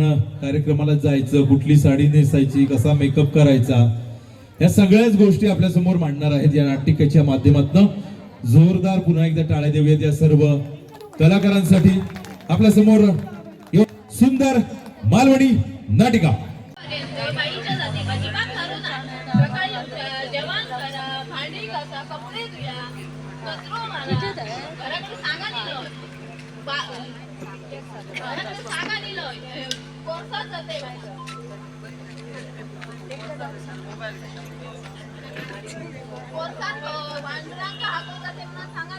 कार्यक्रमाला जायचं कुठली साडी नेसायची कसा मेकअप करायचा या सगळ्याच गोष्टी आपल्यासमोर मांडणार आहेत या नाटिकेच्या माध्यमातून. जोरदार पुन्हा एकदा टाळ्या देऊयात या सर्व कलाकारांसाठी. आपल्यासमोर यो- सुंदर मालवणी नाटिका. सांगा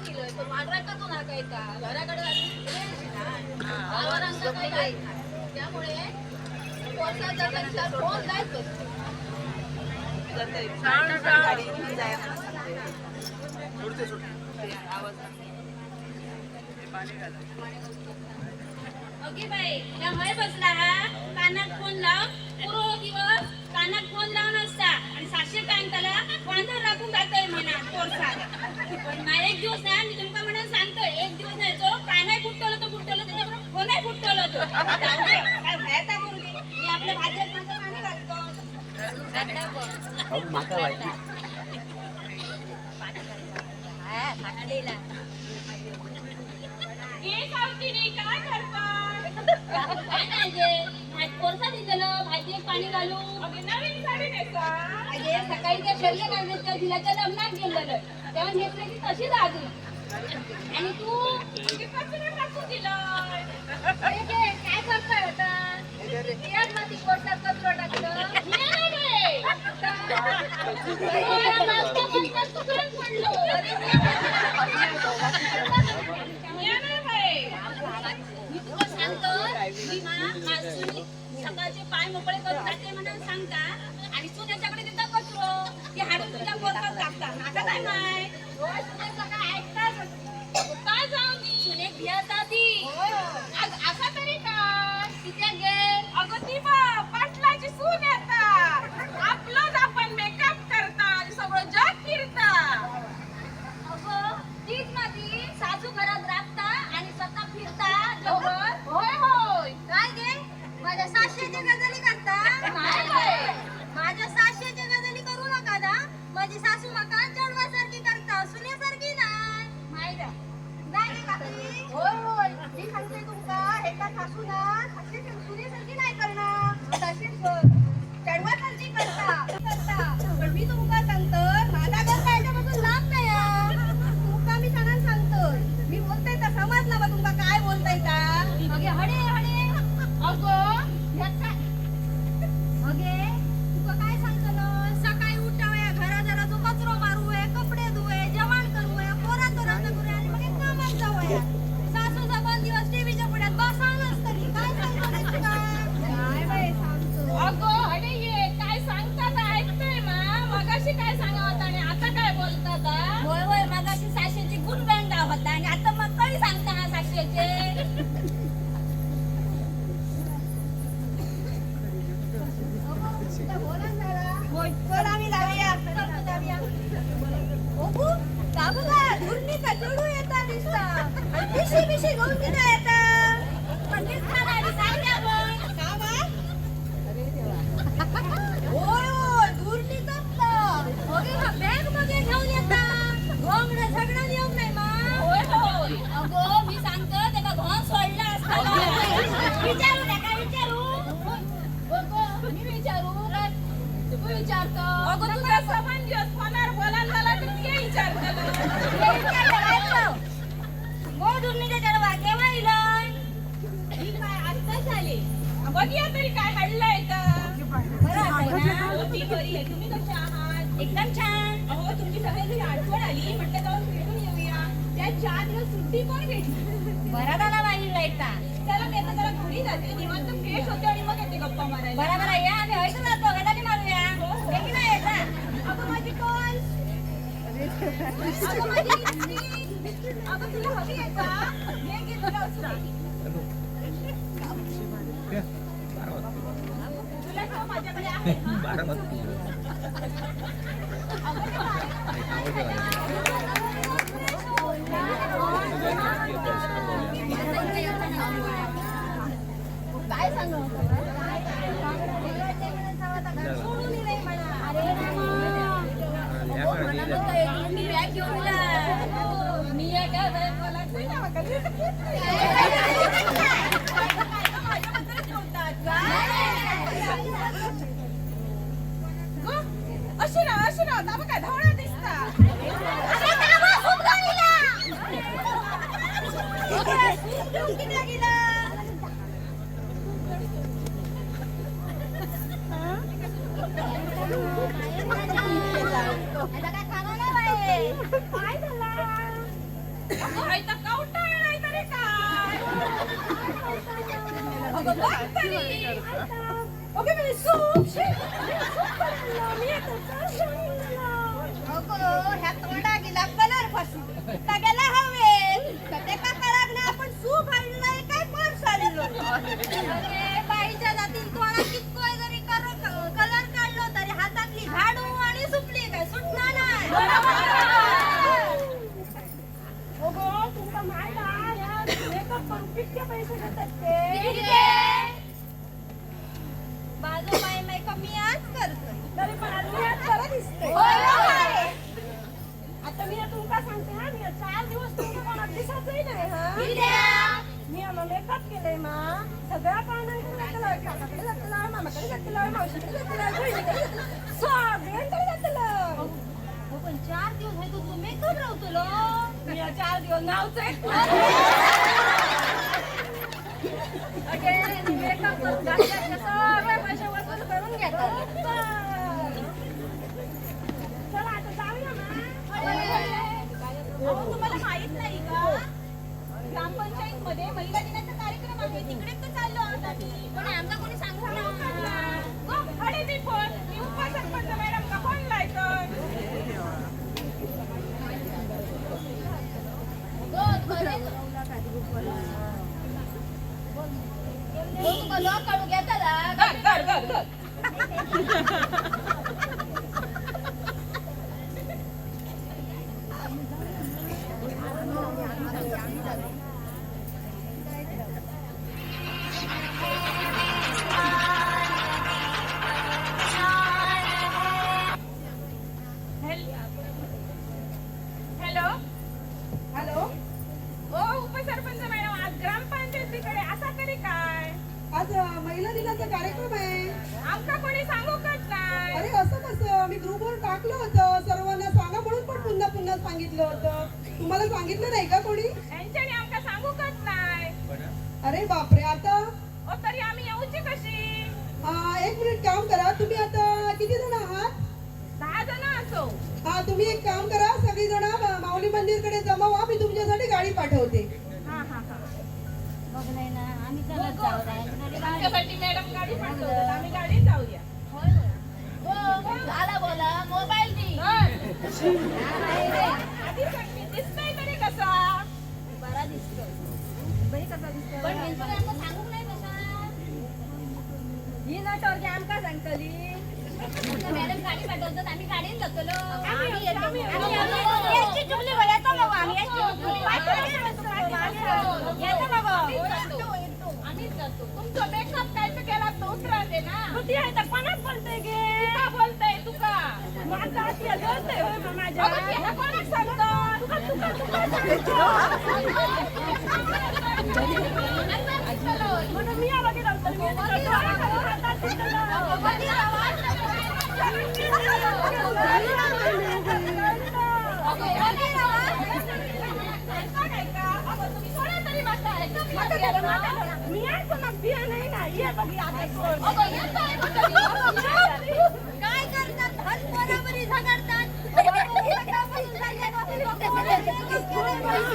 दिलं बा- सांगा तो नाकायचा घराकडे त्यामुळे फोन जायचं ओके बाई या हय बसला हा. कानात फोन लाव. पुरो दिवस कानात फोन लावून असता. आणि सातशे टाइम त्याला वांदर राखून जातोय म्हणा पण ना एक दिवस ना मी तुमका म्हणून सांगतो एक दिवस नाही तो कानाय फुटवलं तो फुटवलं त्याच्याबरोबर फोनही फुटवलं तो. काय भयाचा करू दे मी आपल्या भाज्यात माझं पाणी घालतो. हे सावतीने काय करतात काय नाही गे भात कोरसा दिलेलं भाजीत पाणी घालू अगे नवीन साडी नेसा अगे सकाळी त्या शल्य काढण्याच्या दिलाच्या लग्नात गेलेलं तेव्हा नेसले की तशीच अजून आणि तू टाकून दिलं काय करतोय आता यात ती कोरसात कचरा टाकलं सकाळचे पाय मोकळे करून जाते म्हणून सांगता. आणि तू त्याच्याकडे तिथं कचरो ते हाडून तुझ्या बोलतात टाकता. आता काय माय? go to the. बरी आहे तुम्ही कशा आहात? एकदम छान. अहो तुमची सगळ्यांची आठवण आली. म्हटलं जाऊन भेटून येऊया. त्या चार दिवस सुट्टी कोण घेतली बरा झाला बाई लाईटचा. चला मी आता जरा घरी जाते. निवांत फ्रेश होते आणि मग येते गप्पा मारायला. बरोबर आहे या आम्ही हयसून जातो गदानी मारूया. हे की नाही याचा अगं माझी कॉल अगं माझी. अगं तुला हवी आहे का? घे घे तुला असं. तुला ठेव माझ्याकडे आहे ना अशी ना आता काय मी. मेकअप केलंय मा सगळ्या काकाकडे मामाकडे मावशीकडे बहिणीकडे जातलं सगळ्यांकडे जातलं पण चार दिवस आहे तू मेकअप राहतो मी या चार दिवस नावच मेकअप करून घातल्यात सगळे पैसे वसूल करून घेतात. चला आता जाऊया अहो, तुम्हाला माहीत ग्रामपंचायत मध्ये महिला दिनाचा कार्यक्रम आहे. तिकडे तर चाललो आहोत आम्ही. पण आमचा कोणी सांगू सांगितलं होतं. तुम्हाला सांगितलं नाही का कोणी? यांच्यानी आमका सांगूकच नाही. अरे बापरे आता? ओ तरी आम्ही येऊची कशी? एक मिनिट काम करा. तुम्ही आता किती जण आहात? दहा जण असो. हा तुम्ही एक काम करा. सगळी जण माऊली मंदिरकडे जमा व्हा. मी तुमच्यासाठी गाडी पाठवते. हा हा हा. आमच्यासाठी मॅडम गाडी पाठवतात. आम्ही गाडीत जाऊया. झाला बोला मोबाईल दे. दिसतोय पण ह्यांचं आमका ही सांगतली. मॅडम गाडी पाठवतात आम्ही गाडीत जातलो आम्ही येतो, येतो. मग. येतो मग. आम्हीच जातो. तुमचं मेकअप काय केला तो ना. तुझी आहे तर कोणाच बोलते गे? तुका बोलते तुका माझा आत्या बोलते होय मग माझ्या अगं कोणाच सांगतो तुका तुका तुका म्हणून मी आवाज दिला होता. मी तुला डोळा खाली हातात दिलेला. कोण आहे का? अगं, तुम्ही सोडा तरी माझा makeup ला गेलं ना. मी आहे पण मग बिया नाही ना. ये बघ, या आता सोड. अगं, येतो आहे कुठं? काय करतात हल बरोबरी झगडतात सकाळपासून संध्याकाळपासून आता एक काम करूया सगळी मिळून जाऊया पण माझा माझा नाकाचा असा गॉगलला. काय सांगतो हो ते का नाचायचं? बघ ये तरी कसा नाचतोय इथं. बघ ना,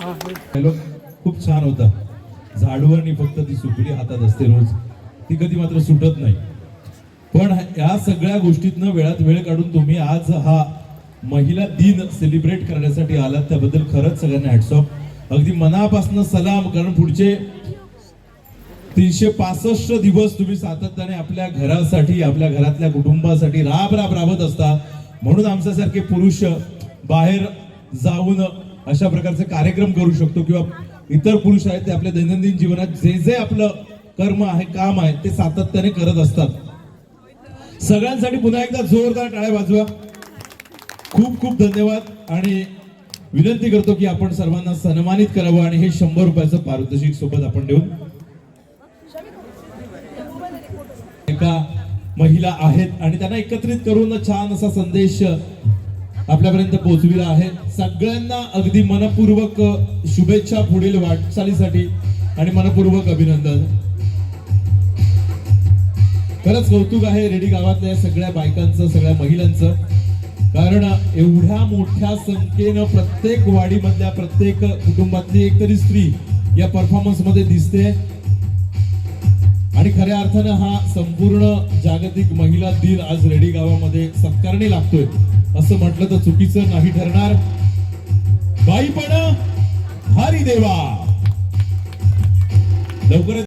हॅलो खूप छान होता. झाडूवर फक्त ती सुपली हातात असते रोज. ती कधी मात्र सुटत नाही. पण या सगळ्या गोष्टीतनं वेळात वेळ काढून तुम्ही आज हा महिला दिन सेलिब्रेट करण्यासाठी आलात. त्याबद्दल खरंच सगळ्यांना हॅट्सऑफ अगदी मनापासून सलाम. कारण पुढचे तीनशे पासष्ट दिवस तुम्ही सातत्याने आपल्या घरासाठी आपल्या घरातल्या कुटुंबासाठी राब राब राबत असता. म्हणून आमच्यासारखे पुरुष बाहेर जाऊन अशा प्रकारचे कार्यक्रम करू शकतो किंवा इतर पुरुष आहेत ते आपल्या दैनंदिन जीवनात जे जे आपलं कर्म आहे काम आहे ते सातत्याने करत असतात. सगळ्यांसाठी पुन्हा एकदा जोरदार टाळ्या वाजवा. खूप खूप धन्यवाद आणि विनंती करतो की आपण सर्वांना सन्मानित करावं आणि हे शंभर रुपयाचं पारितोषिक सोबत आपण देऊन एका महिला आहेत आणि त्यांना एकत्रित करून छान असा संदेश आपल्यापर्यंत पोहोचविला आहे. सगळ्यांना अगदी मनपूर्वक शुभेच्छा पुढील वाटचालीसाठी आणि मनपूर्वक अभिनंदन. खरंच कौतुक आहे रेडी गावातल्या सगळ्या बायकांचं सगळ्या महिलांचं. कारण एवढ्या मोठ्या संख्येनं प्रत्येक वाडीमधल्या प्रत्येक कुटुंबातली एक तरी स्त्री या परफॉर्मन्समध्ये दिसते. आणि खऱ्या अर्थानं हा संपूर्ण जागतिक महिला दिन आज रेडी गावामध्ये सत्कारणी लागतोय. असं म्हटलं तर चुकीचं नाही ठरणार. बाई पण भारी देवा. लवकरच